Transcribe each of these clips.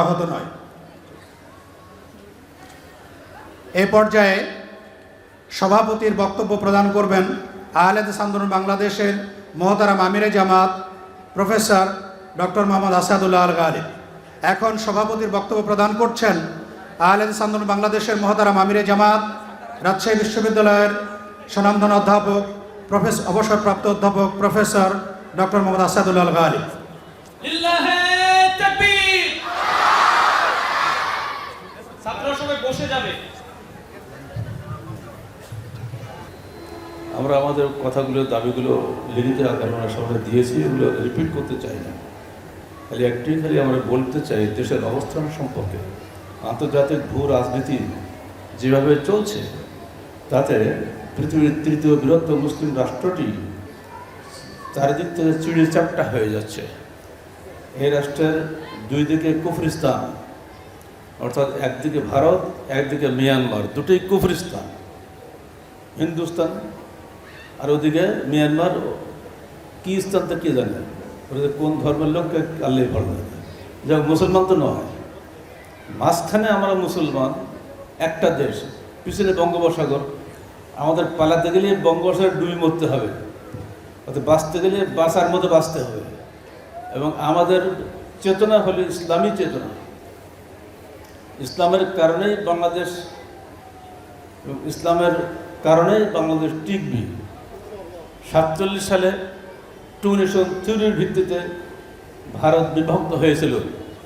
অনাহত নয়। এই পর্যায়ে সভাপতির বক্তব্য প্রদান করবেন আহলেদ আন্দোলন বাংলাদেশের মহতারাম আমিরে জামাত প্রফেসর ডক্টর মোহাম্মদ আসাদুল্লাহ আল গালিব এখন সভাপতির বক্তব্য প্রদান করছেন আহলেদ আন্দোলন বাংলাদেশের মহতারাম আমিরে জামাত, রাজশাহী বিশ্ববিদ্যালয়ের স্বনামধন অধ্যাপক প্রফেসর অবসরপ্রাপ্ত অধ্যাপক প্রফেসর ডক্টর মোহাম্মদ আসাদুল্লাহ আল গালিব লিল্লাহে তাকবীর ছাত্ররা সবাই বসে যাবে আমরা আমাদের কথাগুলো, দাবিগুলো লিখিত আকারে আমরা সবাই দিয়েছি, এগুলো রিপিট করতে চাই না। খালি একটি, খালি আমরা বলতে চাই, দেশের অবস্থান সম্পর্কে। আন্তর্জাতিক ভূ রাজনীতি যেভাবে চলছে, তাতে পৃথিবীর তৃতীয় বৃহত্তম মুসলিম রাষ্ট্রটি চারিদিক থেকে চিড়ি চাপটা হয়ে যাচ্ছে। এই রাষ্ট্রের দুই দিকে কুফরিস্তান অর্থাৎ একদিকে ভারত, একদিকে মিয়ানমার, দুটোই কুফরিস্তান, হিন্দুস্তান আর ওদিকে মিয়ানমার, কী স্থান তো কে জানে? ওদের কোন ধর্মের লোককে আল্লাহ ভালো জানে। যাক, মুসলমান তো নয়। মাঝখানে আমরা মুসলমান, একটা দেশ, পিছনে বঙ্গোপসাগর। আমাদের পালাতে গেলে বঙ্গোপসাগর ডুবি মরতে হবে। অর্থাৎ বাঁচতে গেলে বাঁচার মতো বাঁচতে হবে। এবং আমাদের চেতনা হলো ইসলামী চেতনা। ইসলামের কারণেই বাংলাদেশ, ইসলামের কারণেই বাংলাদেশ টিকবি। সাতচল্লিশ সালে টু নেশন থিওরির ভিত্তিতে ভারত বিভক্ত হয়েছিল।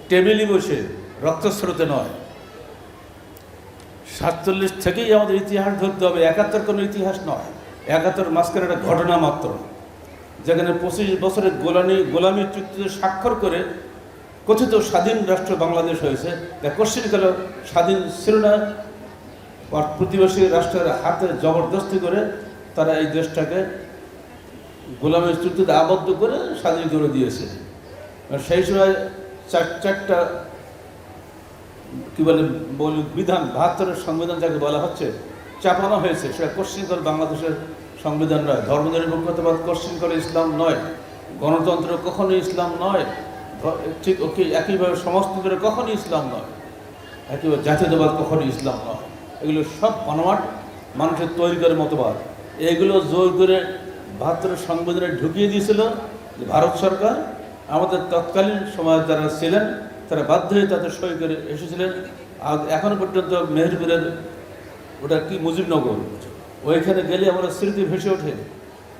টেবিলে বসে, রক্তস্রোতে নয়। সাতচল্লিশ থেকেই আমাদের ইতিহাস ধরতে হবে, একাত্তর কোনো ইতিহাস নয়। একাত্তর মাঝখানে একটা ঘটনা মাত্র, যেখানে পঁচিশ বছরের গোলামি, গোলামী চুক্তিতে স্বাক্ষর করে কথিত স্বাধীন রাষ্ট্র বাংলাদেশ হয়েছে তা কোশ্চিনকালে স্বাধীন ছিল না। প্রতিবেশী রাষ্ট্রের হাতে জবরদস্তি করে তারা এই দেশটাকে গোলামের চুক্তিতে আবদ্ধ করে স্বাধীন করে দিয়েছে। সেই সময় চার চারটা, কি বলে বিধান, বাহাত্তরের সংবিধান যাকে বলা হচ্ছে, চাপানো হয়েছে। সেটা কোশ্চিন বাংলাদেশের সংবিধান নয়। ধর্মনিরপেক্ষতাবাদ কোশ্চিন করে ইসলাম নয়। গণতন্ত্র কখনোই ইসলাম নয়। ঠিক ওকে একইভাবে সমাজতন্ত্র কখনই ইসলাম নয়? একইভাবে জাতীয়তাবাদ কখনই ইসলাম নয়? এগুলো সব বানোয়াট মানুষের তৈরি করে মতবাদ। এগুলো জোর করে বাহাত্তরের সংবিধানে ঢুকিয়ে দিয়েছিল ভারত সরকার, আমাদের তৎকালীন সময় যারা ছিলেন, তারা বাধ্য হয়ে তাদের সই করে এসেছিলেন। আর এখনও পর্যন্ত মেহেরপুরের ওটা কি মুজিবনগর? ওইখানে গেলে আমরা স্মৃতি ভেসে ওঠে।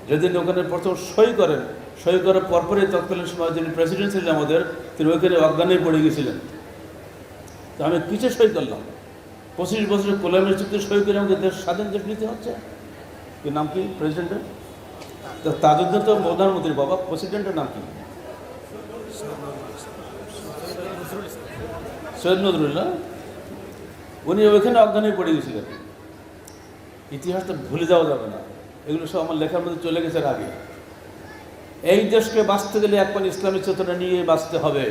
যেদিন ওখানে প্রথম সই করেন সই করার পরপরই তৎকালীন সময় যিনি প্রেসিডেন্ট ছিলেন আমাদের, তিনি ওইখানে অজ্ঞানেই পড়ে গেছিলেন। তো আমি কিসে সই করলাম পঁচিশ বছরের কোলামের চুক্তি সই করে আমাদের দেশ, স্বাধীন দেশ নিতে হচ্ছে। কি নাম কি প্রেসিডেন্টের তো তাজুদ্দিন তো প্রধানমন্ত্রীর বাবা প্রেসিডেন্টের নাম কি? সৈয়দ নজরুল্লাহ উনি ওইখানে অজ্ঞান হয়ে পড়ে গেছিলেন। ইতিহাসটা ভুলে যাওয়া যাবে না। এগুলো সব আমার লেখার মধ্যে চলে গেছে আগে। এই দেশকে বাঁচতে গেলে একবার ইসলামী চেতনা নিয়ে বাঁচতে হবে।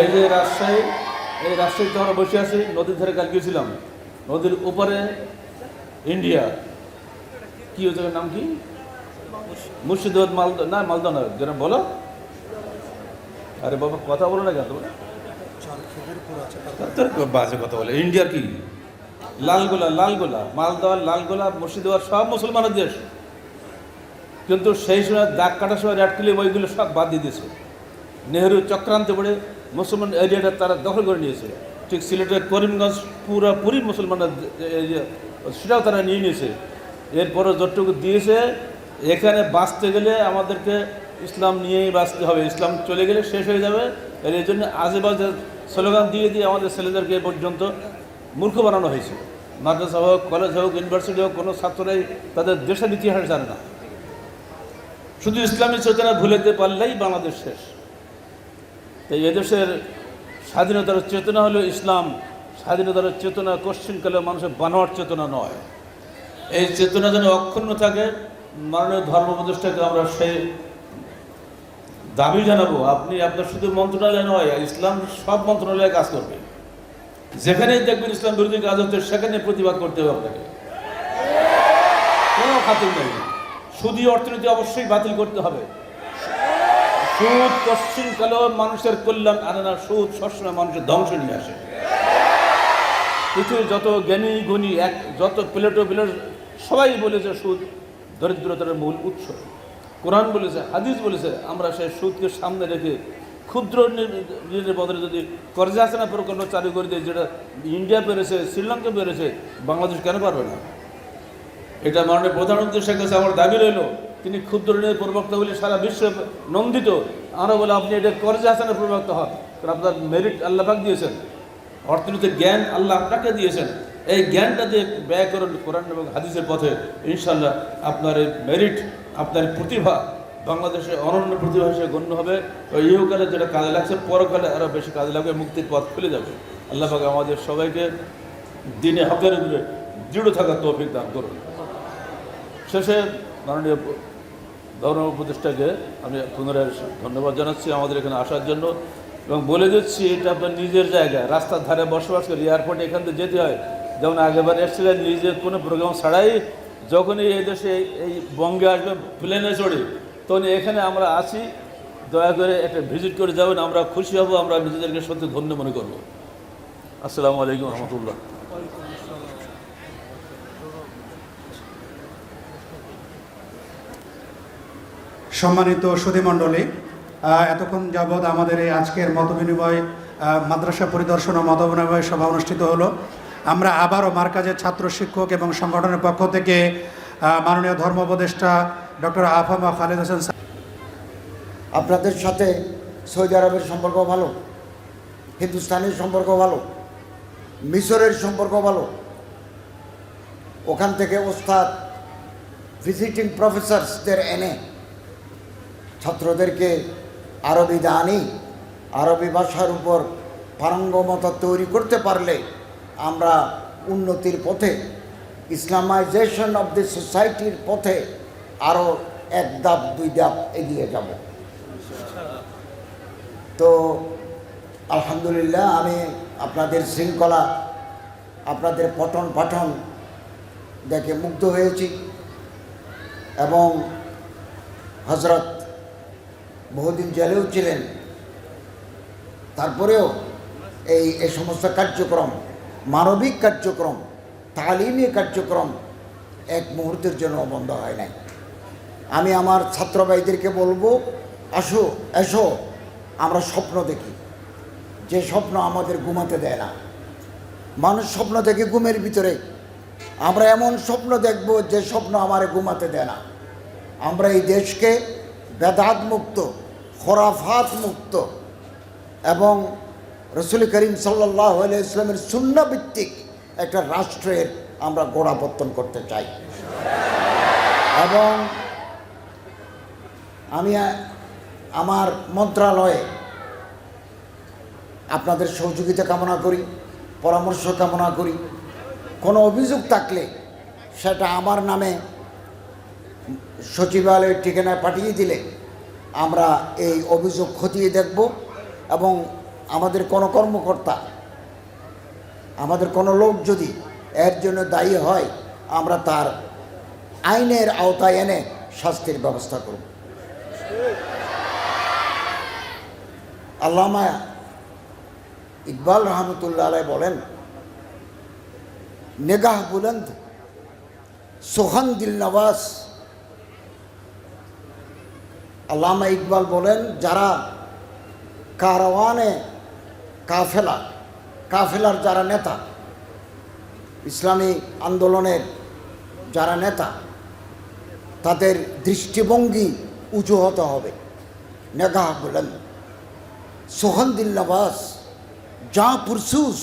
এই যে রাজশাহী, এই রাজশাহীতে আমরা বসে আছি, নদীর ধারে কাল গিয়েছিলাম। নদীর উপরে ইন্ডিয়া। কি ওই জায়গার নাম কি? মুর্শিদাবাদ মালদা, না, মালদা যেন বলো। আরে বাবা, কথা বলো না কেন বাজে কথা বলে। ইন্ডিয়ার কি? লালগোলা লালগোলা, মালদা, লালগোলা, মুর্শিদাবাদ, সব মুসলমানের দেশ। কিন্তু সেই সময় দাগ কাটার সময় রেড ক্লিপ ওইগুলো সব বাদ দিয়ে দিয়েছে। নেহরু চক্রান্তে পড়ে মুসলমান এরিয়াটা তারা দখল করে নিয়েছে। ঠিক সিলেটের করিমগঞ্জ পুরোপুরি মুসলমানরা সেটাও তারা নিয়ে নিয়েছে। এরপরে যতটুকু দিয়েছে, এখানে বাঁচতে গেলে আমাদেরকে ইসলাম নিয়েই বাঁচতে হবে। ইসলাম চলে গেলে শেষ হয়ে যাবে। আর এই জন্য আজে বাজে স্লোগান দিয়ে দিয়ে আমাদের ছেলেদেরকে এ পর্যন্ত মূর্খ বানানো হয়েছে। মাদ্রাসা হোক, কলেজ হোক, ইউনিভার্সিটি হোক, কোনো ছাত্ররাই তাদের দেশের ইতিহাস জানে না। শুধু ইসলামী চেতনা ভুলেতে পারলেই বাংলাদেশ শেষ। তাই এদেশের স্বাধীনতার চেতনা হলো ইসলাম, স্বাধীনতার চেতনা কোশ্চিনকালে মানুষের বানোয়ার চেতনা নয়। এই চেতনা যেন অক্ষুণ্ণ থাকে, মাননীয় ধর্ম উপদেষ্টাকে আমরা সেই দাবি জানাব, আপনি আপনার শুধু মন্ত্রণালয় নয়, ইসলাম সব মন্ত্রণালয়ে কাজ করবে। যেখানেই দেখবেন ইসলাম বিরোধী কাজ হচ্ছে সেখানে প্রতিবাদ করতে হবে আপনাকে। কোনো খাতির নেই। সুদী অর্থনীতি অবশ্যই বাতিল করতে হবে। সুদ পশ্চিমকালেও মানুষের কল্যাণ আনে না সুদ সবসময় মানুষের ধ্বংস নিয়ে আসে। পৃথিবীর যত জ্ঞানী, গুণী, এক, যত প্লেটো প্লেট, সবাই বলেছে সুদ দরিদ্রতার মূল উৎস। কোরআন বলেছে, হাদিস বলেছে, আমরা সেই সুদকে সামনে রেখে ক্ষুদ্র ঋণের বদলে যদি কর্জাসনা প্রকল্প চালু করে দিই যেটা ইন্ডিয়া পেরেছে, শ্রীলঙ্কা পেরেছে, বাংলাদেশ কেন পারবে না? এটা মাননীয় প্রধানমন্ত্রীর সঙ্গে আমার দাবি রইল, তিনি ক্ষুদ্র ঋণের প্রবক্তা বলে সারা বিশ্ব নন্দিত। আমরা বলে আপনি এটা কর্জে হাসানের প্রবক্তা হন। কারণ আপনার মেরিট আল্লাহাক দিয়েছেন। অর্থনীতির জ্ঞান আল্লাহ আপনাকে দিয়েছেন। এই জ্ঞানটা দিয়ে ব্যয় করুন কোরআন এবং হাদিসের পথে। ইনশাল্লাহ আপনার এই মেরিট আপনার প্রতিভা বাংলাদেশে অনন্য প্রতিভা হিসেবে গণ্য হবে। ইহকালে যেটা কাজে লাগছে, পরকালে আরও বেশি কাজে লাগবে, মুক্তির পথ খুলে যাবে। আল্লাহ আমাদের সবাইকে দিনে হকের উপরে দৃঢ় থাকার তৌফিক দান করুন। শেষে মাননীয় ধর্ম উপদেষ্টাকে আমি পুনরায় ধন্যবাদ জানাচ্ছি আমাদের এখানে আসার জন্য এবং বলে দিচ্ছি, এটা আপনার নিজের জায়গায় রাস্তার ধারে বসবাস করি এয়ারপোর্টে এখান থেকে যেতে হয়। যেমন আগেবার এসেছিলেন, নিজের কোনো প্রোগ্রাম ছাড়াই যখনই এই দেশে এই বঙ্গে আসবে প্লেনে চড়ে তখন এখানে আমরা আছি। দয়া করে একটা ভিজিট করে যাবেন, আমরা খুশি হব, আমরা নিজেদেরকে সত্যি ধন্য মনে করব। আসসালামু আলাইকুম রহমতুল্লাহ। সম্মানিত সুধীমণ্ডলী এতক্ষণ যাবৎ আমাদের এই আজকের মতবিনিময় মাদ্রাসা পরিদর্শন ও মতবিনিময় সভা অনুষ্ঠিত হলো। আমরা আবারও মার্কাজের ছাত্র শিক্ষক এবং সংগঠনের পক্ষ থেকে মাননীয় ধর্ম উপদেষ্টা ডক্টর আফামা খালেদ হোসেন আপনাদের সাথে সৌদি আরবের সম্পর্ক ভালো, হিন্দুস্তানের সম্পর্ক ভালো, মিশরের সম্পর্ক ভালো। ওখান থেকে ওস্তাদ ভিজিটিং প্রফেসরসদের এনে ছাত্রদেরকে আরবি দানি, আরবি ভাষার উপর পারঙ্গমতা তৈরি করতে পারলে আমরা উন্নতির পথে, ইসলামাইজেশন অব দি সোসাইটির পথে আরও এক ধাপ, দুই ধাপ এগিয়ে যাব। তো আলহামদুলিল্লাহ আমি আপনাদের শৃঙ্খলা, আপনাদের পঠন পাঠন দেখে মুগ্ধ হয়েছি এবং হজরত বহুদিন জেলেও ছিলেন তারপরেও এই এই সমস্ত কার্যক্রম, মানবিক কার্যক্রম, তালিমি কার্যক্রম এক মুহূর্তের জন্য বন্ধ হয় নাই। আমি আমার ছাত্র ভাইদেরকে বলব, আসো, এসো, আমরা স্বপ্ন দেখি। যে স্বপ্ন আমাদের ঘুমাতে দেয় না। মানুষ স্বপ্ন দেখে ঘুমের ভিতরে। আমরা এমন স্বপ্ন দেখব যে স্বপ্ন আমার ঘুমাতে দেয় না। আমরা এই দেশকে বেদাত মুক্ত খরাফাত মুক্ত এবং রসুল করিম সাল্লাহ ইসলামের শূন্যভিত্তিক একটা রাষ্ট্রের আমরা গোড়াপত্তন করতে চাই। এবং আমি আমার মন্ত্রণালয়ে আপনাদের সহযোগিতা কামনা করি, পরামর্শ কামনা করি। কোনো অভিযোগ থাকলে সেটা আমার নামে সচিবালয়ের ঠিকানায় পাঠিয়ে দিলে আমরা এই অভিযোগ খতিয়ে দেখব এবং আমাদের কোনো কর্মকর্তা, আমাদের কোনো লোক যদি এর জন্য দায়ী হয়, আমরা তার আইনের আওতায় এনে শাস্তির ব্যবস্থা করব। আল্লামা ইকবাল রহমতুল্লাহ আলাই বলেন, নেগাহ বুলন্দ, সোহান দিল নওয়াজ আল্লামা ইকবাল বলেন, যারা কারওয়ানে কাফেলা, কাফেলার যারা নেতা, ইসলামী আন্দোলনের যারা নেতা, তাদের দৃষ্টিভঙ্গি উঁচু হতে হবে। নেগাহ বলেন, সোহান দিল নওয়াজ যা পুরসুস,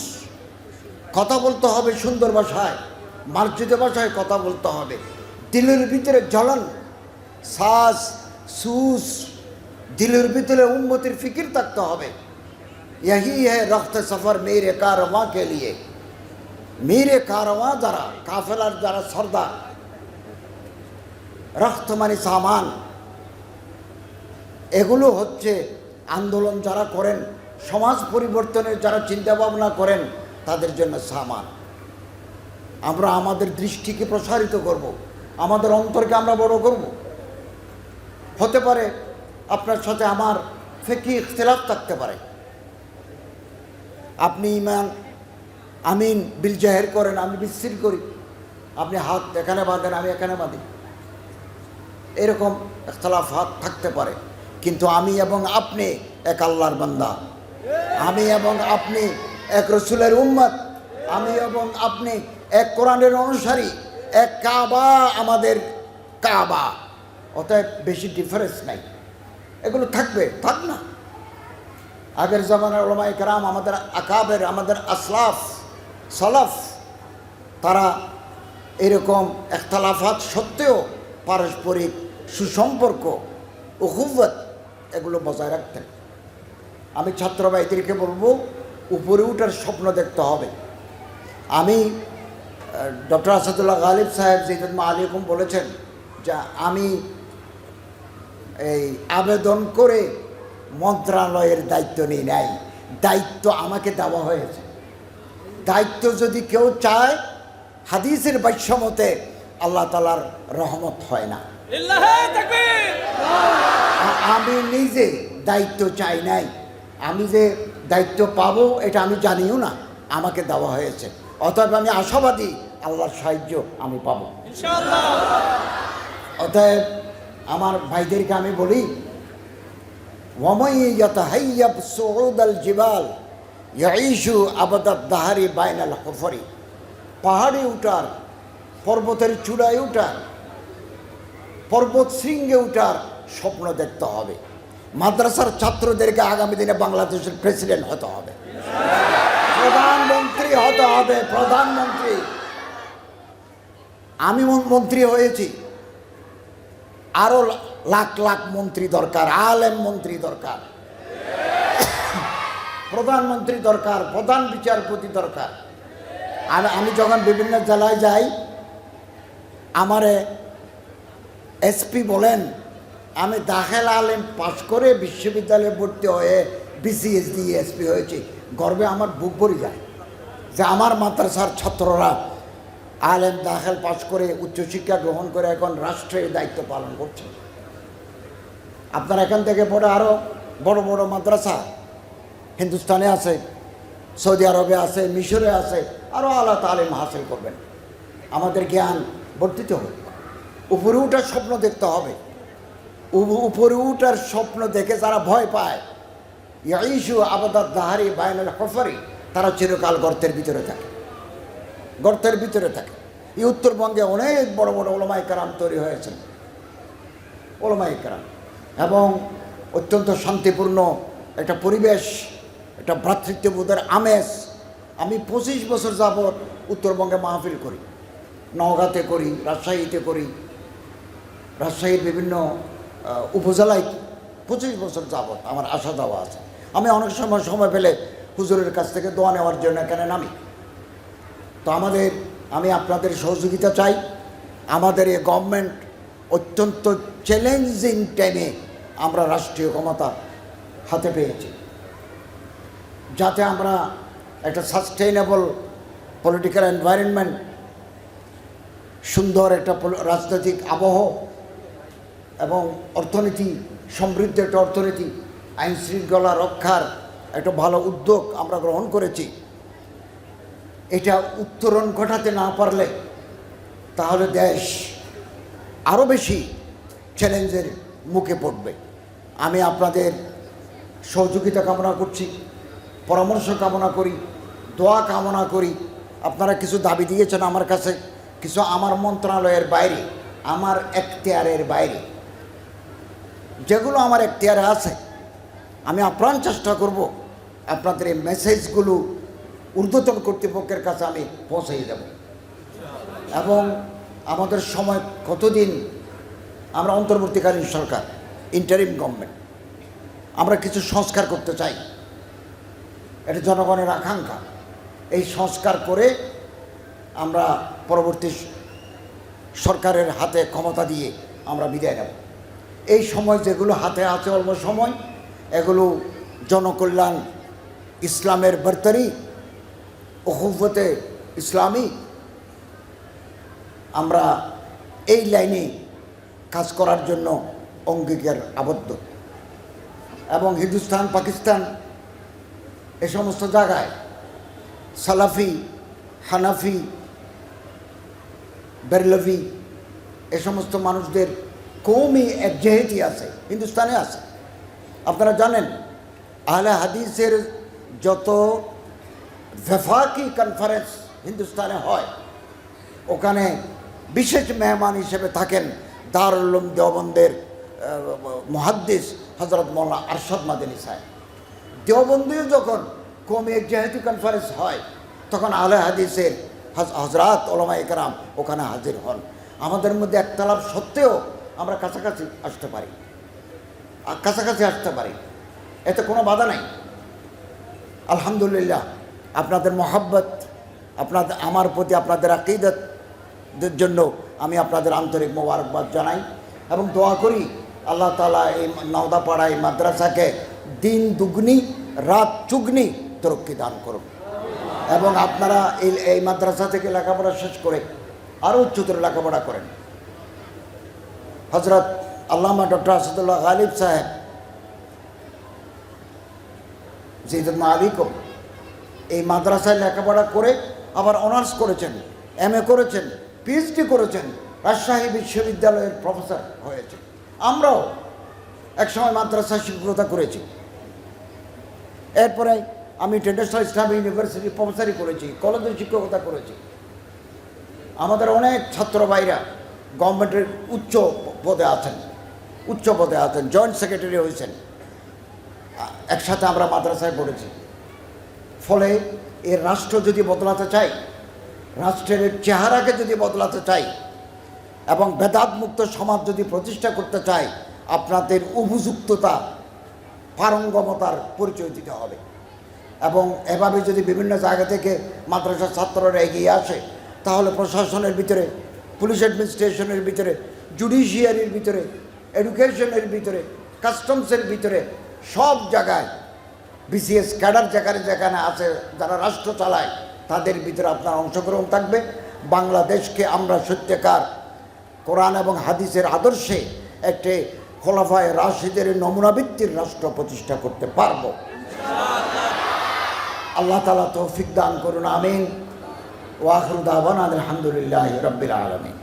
কথা বলতে হবে সুন্দর ভাষায় মার্জিত ভাষায় কথা বলতে হবে। দিলের ভিতরে জ্বলন শ্বাস সুস দিলের ভিতরে উন্মতির ফিকির থাকতে হবে यही है रफ्त सफ़र मेरे कारवां के लिए মেরে কারওয়া যারা কাফেলার যারা সর্দার রক্ত মানে সামান এগুলো হচ্ছে আন্দোলন যারা করেন সমাজ পরিবর্তনের যারা চিন্তা ভাবনা করেন তাদের জন্য সামান আমরা আমাদের দৃষ্টিকে প্রসারিত করব। আমাদের অন্তরকে আমরা বড় করব। হতে পারে, আপনার সাথে আমার ফেকি ইখতলাফ থাকতে পারে। আপনি ইমান, আমিন বিল জাহের করেন, আমি বিস্তৃত করি। আপনি হাত এখানে বাঁধেন, আমি এখানে বাঁধি। এরকম ইখতলাফ হাত থাকতে পারে। কিন্তু আমি এবং আপনি এক আল্লাহর বান্দা। আমি এবং আপনি এক রসুলের উম্মত। আমি এবং আপনি এক কোরআনের অনুসারী। এক কাবা আমাদের কাবা। অতএব বেশি ডিফারেন্স নাই। এগুলো থাকবে, থাক না। আগের জামানার ওলামাই কারাম আমাদের আকাবের, আমাদের আসলাফ, সলাফ, তারা এরকম একতলাফাত সত্ত্বেও পারস্পরিক সুসম্পর্ক ও হুব্বত এগুলো বজায় রাখতেন। আমি ছাত্র ভাইদেরকে বলব, উপরে উঠার স্বপ্ন দেখতে হবে। আমি ডক্টর আসাদুল্লাহ গালিব সাহেব জিদুল আলিকুম বলেছেন যে আমি এই আবেদন করে মন্ত্রণালয়ের দায়িত্ব নিই নাই দায়িত্ব আমাকে দেওয়া হয়েছে। দায়িত্ব যদি কেউ চায় হাদিসের বাক্যমতে আল্লাহ তালার রহমত হয় না। আমি নিজে দায়িত্ব চাই নাই। আমি যে দায়িত্ব পাবো এটা আমি জানিও না। আমাকে দেওয়া হয়েছে। অতএব আমি আশাবাদী আল্লাহর সাহায্য আমি পাবো। অতএব আমার ভাইদেরকে আমি বলি জিবাল দাহারি বাইনাল হফরি। পাহাড়ে উঠার, পর্বতের চূড়ায় উঠার, পর্বত শৃঙ্গে উঠার স্বপ্ন দেখতে হবে। মাদ্রাসার ছাত্রদেরকে আগামী দিনে বাংলাদেশের প্রেসিডেন্ট হতে হবে। প্রধানমন্ত্রী হতে হবে, প্রধানমন্ত্রী। আমি মন- মন্ত্রী হয়েছি। আরও লাখ লাখ মন্ত্রী দরকার, আলেম মন্ত্রী দরকার। প্রধানমন্ত্রী দরকার, প্রধান বিচারপতি দরকার। আর আমি যখন বিভিন্ন জেলায় যাই, আমারে এসপি বলেন, আমি দাখেল আলেম পাশ করে বিশ্ববিদ্যালয়ে ভর্তি হয়ে বিসিএস দিয়ে এসপি হয়েছি। গর্বে আমার বুক ভরে যায় যে আমার মাদ্রাসার ছাত্ররা আলেম দাখেল পাশ করে উচ্চশিক্ষা গ্রহণ করে এখন রাষ্ট্রের দায়িত্ব পালন করছে আপনার এখান থেকে পড়ে আরও বড় বড় মাদ্রাসা হিন্দুস্তানে আছে, সৌদি আরবে আছে, মিশরে আছে আরও আল্লাহ তালিম হাসিল করবেন। আমাদের জ্ঞান বর্ধিত হবে। উপরে উঠার স্বপ্ন দেখতে হবে। উপরে উঠার স্বপ্ন দেখে যারা ভয় পায় ইয়াইশু আবাদাত দাহারি বায়নাল হফারি, তারা চিরকাল গর্তের ভিতরে থাকে। গর্তের ভিতরে থাকে। এই উত্তরবঙ্গে অনেক বড় বড় ওলমাই কারাম তৈরি হয়েছেন। ওলমাই কারাম। এবং অত্যন্ত শান্তিপূর্ণ একটা পরিবেশ, একটা ভ্রাতৃত্ববোধের আমেজ। আমি পঁচিশ বছর যাবৎ উত্তরবঙ্গে মাহফিল করি। নওগাঁতে করি, রাজশাহীতে করি। রাজশাহীর বিভিন্ন উপজেলায় পঁচিশ বছর যাবৎ আমার আশা দেওয়া আছে। আমি অনেক সময় সময় পেলে হুজুরের কাছ থেকে দোয়া নেওয়ার জন্য এখানে নামি। তো আমাদের, আমি আপনাদের সহযোগিতা চাই। আমাদের এই গভর্নমেন্ট অত্যন্ত চ্যালেঞ্জিং টাইমে আমরা রাষ্ট্রীয় ক্ষমতা হাতে পেয়েছি। যাতে আমরা একটা সাস্টেইনেবল পলিটিক্যাল এনভায়রনমেন্ট সুন্দর একটা রাজনৈতিক আবহ এবং অর্থনীতি, সমৃদ্ধ একটা অর্থনীতি আইন শৃঙ্খলা রক্ষার একটা ভালো উদ্যোগ আমরা গ্রহণ করেছি। এটা উত্তরণ ঘটাতে না পারলে তাহলে দেশ আরও বেশি চ্যালেঞ্জের মুখে পড়বে। আমি আপনাদের সহযোগিতা কামনা করছি, পরামর্শ কামনা করি, দোয়া কামনা করি। আপনারা কিছু দাবি দিয়েছেন আমার কাছে, কিছু আমার মন্ত্রণালয়ের বাইরে, আমার এখতিয়ারের বাইরে। যেগুলো আমার এখতিয়ারে আছে, আমি আপ্রাণ চেষ্টা করব আপনাদের এই মেসেজগুলো ঊর্ধ্বতন কর্তৃপক্ষের কাছে আমি পৌঁছে দেব। এবং আমাদের সময় কতদিন আমরা অন্তর্বর্তীকালীন সরকার ইন্টারিম গভর্নমেন্ট আমরা কিছু সংস্কার করতে চাই। এটা জনগণের আকাঙ্ক্ষা। এই সংস্কার করে আমরা পরবর্তী সরকারের হাতে ক্ষমতা দিয়ে আমরা বিদায় নেব। এই সময় যেগুলো হাতে আছে অল্প সময়, এগুলো জনকল্যাণ, ইসলামের বর্তারি ওহুবতে ইসলামী। আমরা এই লাইনে কাজ করার জন্য অঙ্গীকার আবদ্ধ। এবং হিন্দুস্তান, পাকিস্তান এ সমস্ত জায়গায় সালাফি, হানাফি, বেরলভি এ সমস্ত মানুষদের কৌমি একজেহেতি আছে, হিন্দুস্তানে আছে। আপনারা জানেন, আহলে হাদিসের যত ভেফাকি কনফারেন্স হিন্দুস্তানে হয় ওখানে বিশেষ মেহমান হিসেবে থাকেন দারুল্লুম দেওবন্দের মহাদ্দিস হজরত মৌলানা আরশদ মাদিনী সাহেব দেওবন্দিও যখন কমি একজেহেতি কনফারেন্স হয় তখন আলে হাদিসের হজ- হজরত ওলামা একরাম ওখানে হাজির হন আমাদের মধ্যে একতলাপ সত্ত্বেও আমরা কাছাকাছি আসতে পারি কাছাকাছি আসতে পারি এতে কোনো বাধা নাই আলহামদুলিল্লাহ আপনাদের মহাব্বত আপনাদের আমার প্রতি আপনাদের আকিদতের জন্য আমি আপনাদের আন্তরিক মোবারকবাদ জানাই এবং দোয়া করি আল্লাহ তালা এই নওদাপাড়া এই মাদ্রাসাকে দিন দুগ্নি, রাত চুগনি তরক্কি দান করুন। এবং আপনারা এই এই মাদ্রাসা থেকে লেখাপড়া শেষ করে আরও উচ্চতর লেখাপড়া করেন। হজরত আল্লামা ডক্টর আসাদুল্লাহ গালিব সাহেব, জিদুল আলিকম এই মাদ্রাসায় লেখাপড়া করে আবার অনার্স করেছেন এম করেছেন পিএইচডি করেছেন, রাজশাহী বিশ্ববিদ্যালয়ের প্রফেসর হয়েছে। আমরাও একসময় মাদ্রাসায় শিক্ষকতা করেছি। এরপরে আমি ইন্টারন্যাশনাল ইসলামিক ইউনিভার্সিটি প্রফেসরই করেছি কলেজে শিক্ষকতা করেছি। আমাদের অনেক ছাত্র ভাইরা গভর্নমেন্টের উচ্চ পদে আছেন, উচ্চ পদে আছেন জয়েন্ট সেক্রেটারি হয়েছেন। একসাথে আমরা মাদ্রাসায় পড়েছি। ফলে এর রাষ্ট্র যদি বদলাতে চাই রাষ্ট্রের চেহারাকে যদি বদলাতে চাই এবং বেদাত মুক্ত সমাজ যদি প্রতিষ্ঠা করতে চাই আপনাদের উপযুক্ততা পারঙ্গমতার পরিচয় দিতে হবে। এবং এভাবে যদি বিভিন্ন জায়গা থেকে মাদ্রাসার ছাত্ররা এগিয়ে আসে, তাহলে প্রশাসনের ভিতরে, পুলিশ অ্যাডমিনিস্ট্রেশনের ভিতরে, জুডিশিয়ারির ভিতরে, এডুকেশনের ভিতরে, কাস্টমসের ভিতরে, সব জায়গায় বিসিএস ক্যাডার যেখানে যেখানে আছে, যারা রাষ্ট্র চালায়, তাদের ভিতরে আপনার অংশগ্রহণ থাকবে। বাংলাদেশকে আমরা সত্যিকার কোরআন এবং হাদিসের আদর্শে একটি খোলাফায় রাশিদের নমুনাভিত্তির রাষ্ট্র প্রতিষ্ঠা করতে পারব। আল্লাহ তালা তৌফিক দান করুন, আমিন। ওয়াখরুদ আলহামদুলিল্লাহ রব্বিল আলমিন।